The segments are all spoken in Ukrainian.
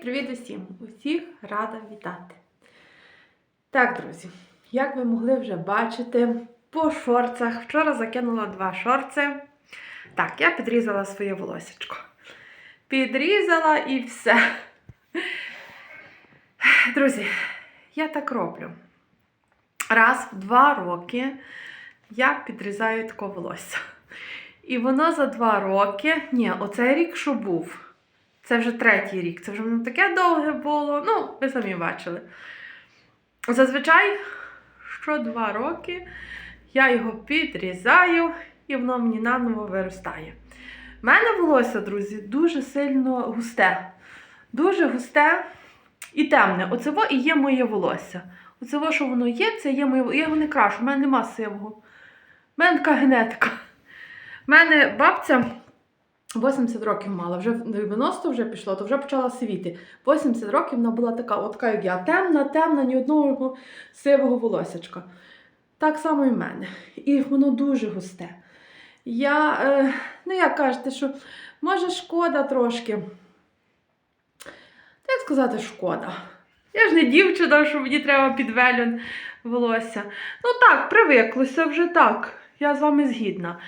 Привіт усім! Усіх рада вітати. Так, друзі, як ви могли вже бачити, по шорцах вчора закинула два шорти. Так, я підрізала своє волосечко. Підрізала і все. Друзі, я так роблю. Раз в два роки я підрізаю таке волосся. І воно за два роки, ні, оцей рік, що був. Це вже третій рік, це вже не таке довге було. Ну, ви самі бачили. Зазвичай, що два роки я його підрізаю, і воно мені наново виростає. У мене волосся, друзі, дуже сильно густе. Дуже густе і темне. Оце і є моє волосся. Оце, що воно є, це є моє Я його не крашу, в мене нема сивого. У мене така генетика. У мене бабця. 80 років мала, вже в 90 вже пішло, то вже почала сивіти. 80 років вона була така, от така, як я, темна, темна, ні одного сивого волосячка. Так само і в мене. І воно дуже густе. Я, е, ну як кажете, що може шкода трошки. Та як сказати, шкода. Я ж не дівчина, що мені треба підвелюн волосся. Ну так, привиклося вже так. Я з вами згідна.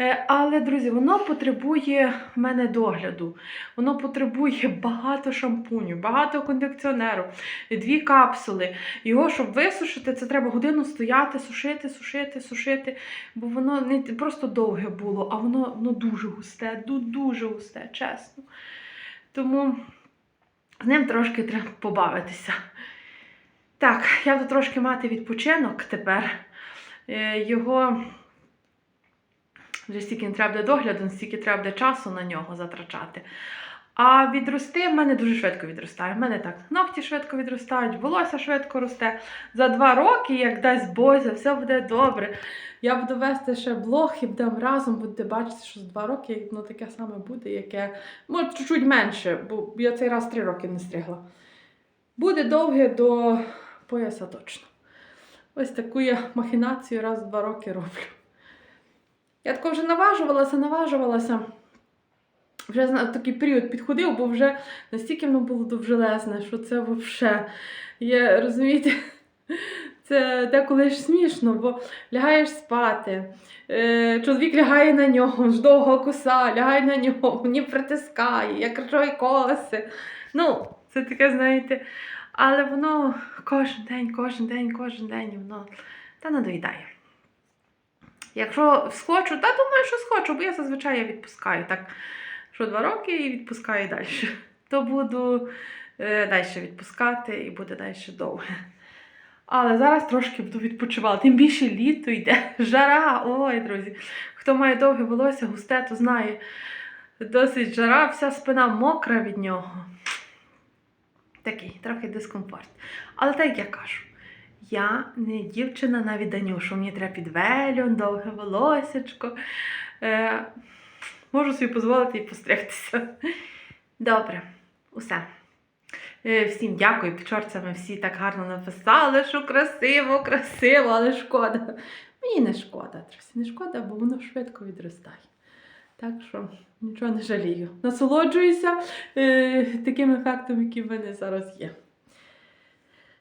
Е, Але, друзі, воно потребує в мене догляду. Воно потребує багато шампуню, багато кондиціонеру, дві капсули. Його, щоб висушити, це треба годину стояти, сушити, сушити, сушити. Бо воно не просто довге було, а воно, воно дуже густе, дуже густе, чесно. Тому з ним трошки треба побавитися. Так, я буду трошки мати відпочинок тепер. Е, Його вже стільки не треба буде догляду, стільки треба буде часу на нього затрачати. А відрости в мене дуже швидко відростає. В мене так ногті швидко відростають, волосся швидко росте. За два роки, як дасть Бозя, все буде добре. Я буду вести ще блог і будемо разом будете бачити, що за два роки воно таке саме буде, яке може чуть-чуть менше, бо я цей раз три роки не стригла. Буде довге до пояса точно. Ось таку я махінацію раз в два роки роблю. Я тако вже наважувалася, наважувалася. Вже такий період підходив, бо вже настільки воно було довжелезне, що це взагалі є, розумієте, це деколи ж смішно, бо лягаєш спати, е, чоловік лягає на нього, ж довго коса, лягає на нього, мені притискає, я кричу коси. Ну, це таке, знаєте, але воно кожен день, кожен день, кожен день, воно та надоїдає. Якщо схочу, та думаю, що схочу, бо я зазвичай відпускаю так, що два роки і відпускаю далі. То буду е, далі відпускати і буде далі довге. Але зараз трошки буду відпочивати. Тим більше літо йде, жара. Ой, друзі. Хто має довге волосся, густе, то знає. Досить жара, вся спина мокра від нього. Такий трохи дискомфорт. Але так як я кажу, я не дівчина на відданню, що мені треба підвелюн, довге волосечко. Е, можу собі дозволити і постригтися. Добре, усе. Е, Всім дякую, під чорцями всі так гарно написали, що красиво, красиво, але шкода. Мені не шкода, друзі, не шкода, бо воно швидко відростає. Так що нічого не жалію. Насолоджуюся е, таким ефектом, який в мене зараз є.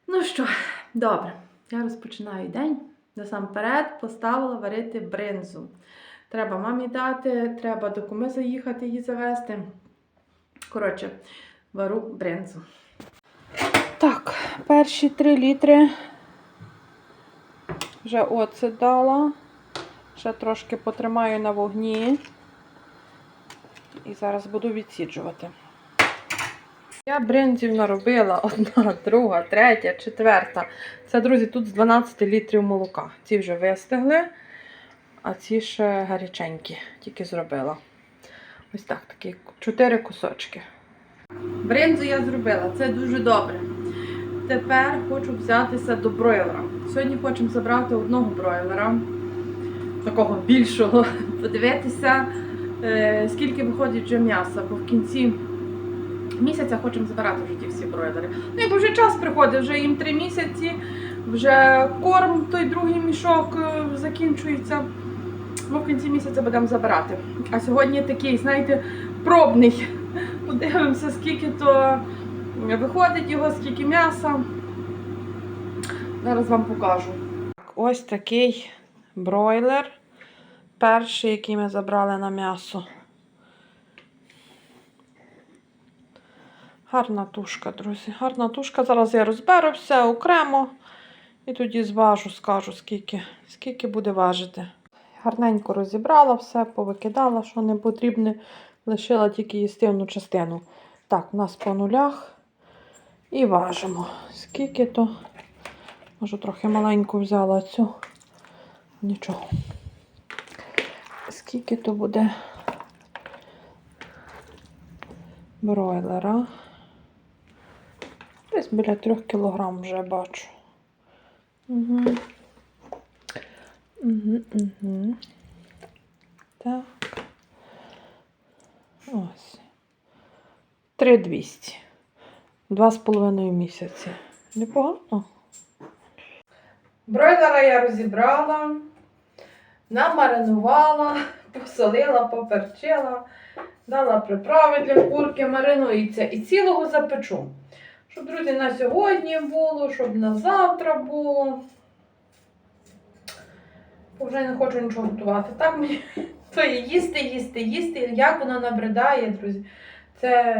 Ну що, добре, я розпочинаю день. Насамперед поставила варити бринзу. Треба мамі дати, треба до куми заїхати її завести. Коротше, вару бринзу. Так, перші 3 літри вже оцет дала. Ще трошки потримаю на вогні. І зараз буду відсіджувати. Я бринзів наробила одна, друга, третя, четверта. Це, друзі, тут з 12 літрів молока. Ці вже вистигли, а ці ще гаряченькі, тільки зробила. Ось так, такі чотири кусочки. Бринзу я зробила, це дуже добре. Тепер хочу взятися до бройлера. Сьогодні хочемо забрати одного бройлера, такого більшого, подивитися, е, скільки виходить вже м'яса, бо в кінці місяця хочемо забирати вже ті всі бройлери. Ну, якби вже час приходить, вже їм три місяці, вже корм, той другий мішок е, закінчується. Ми в кінці місяця будемо забирати. А сьогодні такий, знаєте, пробний. Подивимося, скільки то виходить його, скільки м'яса. Зараз вам покажу. Ось такий бройлер. Перший, який ми забрали на м'ясо. Гарна тушка, друзі. Гарна тушка. Зараз я розберу все окремо і тоді зважу, скажу, скільки, скільки буде важити. Гарненько розібрала все, повикидала, що не потрібне, лишила тільки їстивну частину. Так, у нас по нулях. І важимо. Скільки то. Може, трохи маленьку взяла цю. Нічого. Скільки то буде бройлера? Десь біля 3 кг вже бачу. Угу. Угу, угу. Так. Ось. 3200. Два з половиною місяці. Непогано. Бройлера я розібрала, намаринувала, посолила, поперчила, дала приправи для курки, маринується і цілого запечу. Щоб, друзі, на сьогодні було, щоб на завтра було. Вже не хочу нічого готувати. Так мені то є їсти, їсти, їсти. Як воно набридає, друзі. Це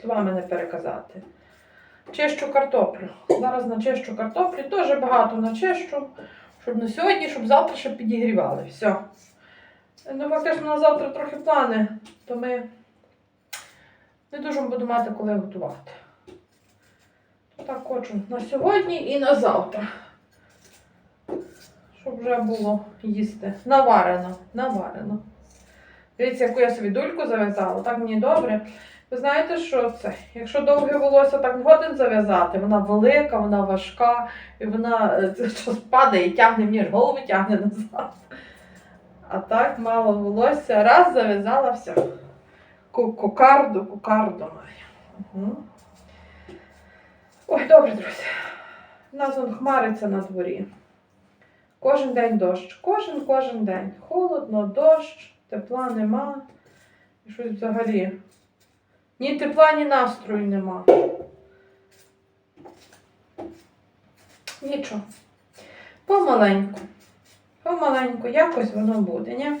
словами не переказати. Чищу картоплю. Зараз начищу картоплю, теж багато начищу, щоб на сьогодні, щоб завтра ще підігрівали. Все. Ну, фактично на завтра трохи плани, то ми не дуже буду мати коли готувати. Так хочу на сьогодні і на завтра. Щоб вже було їсти. Наварено, наварено. Дивіться, яку я собі дульку зав'язала, так мені добре. Ви знаєте, що це? Якщо довге волосся так годин зав'язати, вона велика, вона важка, і вона це щось падає і тягне мені ж голову тягне назад. А так мало волосся. Раз зав'язала все. Кокарду, кокарду має. Угу. Ой, добре, друзі. У нас он хмариться на дворі. Кожен день дощ. Кожен кожен день. Холодно, дощ, тепла нема. І щось взагалі. Ні тепла, ні настрою нема. Нічого. Помаленьку. Помаленьку, якось воно буде, ні?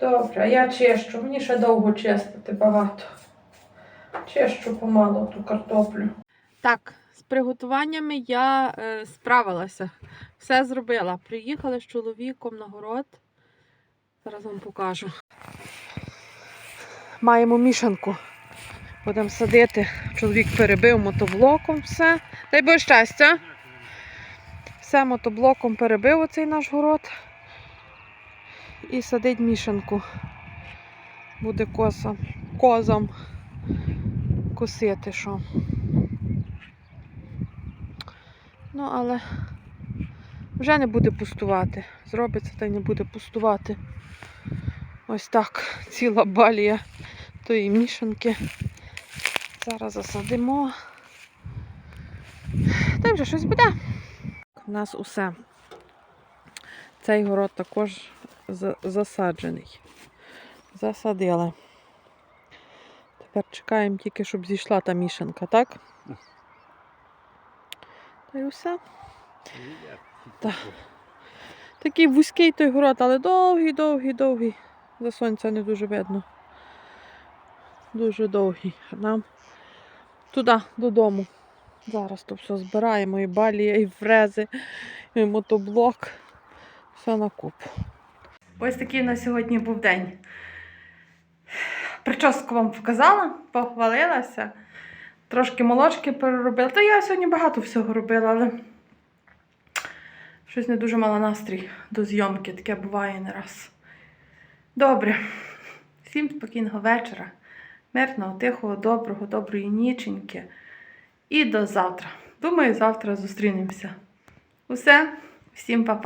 Добре, а я чищу. Мені ще довго чистити багато. Чищу помалу ту картоплю. Так, з приготуваннями я е, справилася. Все зробила. Приїхали з чоловіком на город. Зараз вам покажу. Маємо мішанку. Будемо садити. Чоловік перебив мотоблоком все. Дай Боже щастя. Все мотоблоком перебив оцей наш город. І садить мішанку. Буде коса. Козам косити що. Ну, але вже не буде пустувати. Зробиться та й не буде пустувати. Ось так, ціла балія тої мішанки. Зараз засадимо. Та вже щось буде. У нас усе. Цей город також засаджений. Засадили. Тепер чекаємо тільки, щоб зійшла та мішанка, так? Та й усе. Так. Такий вузький той город, але довгий, довгий, довгий. За сонця не дуже видно. Дуже довгий. Нам туди, додому. Зараз то все збираємо, і балія, і фрези, і мотоблок. Все на купу. Ось такий на сьогодні був день. Прическу вам показала, похвалилася. Трошки молочки переробила. Та я сьогодні багато всього робила, але щось не дуже мала настрій до зйомки. Таке буває не раз. Добре. Всім спокійного вечора. Мирного, тихого, доброго, доброї ніченьки. І до завтра. Думаю, завтра зустрінемося. Усе, всім па-па.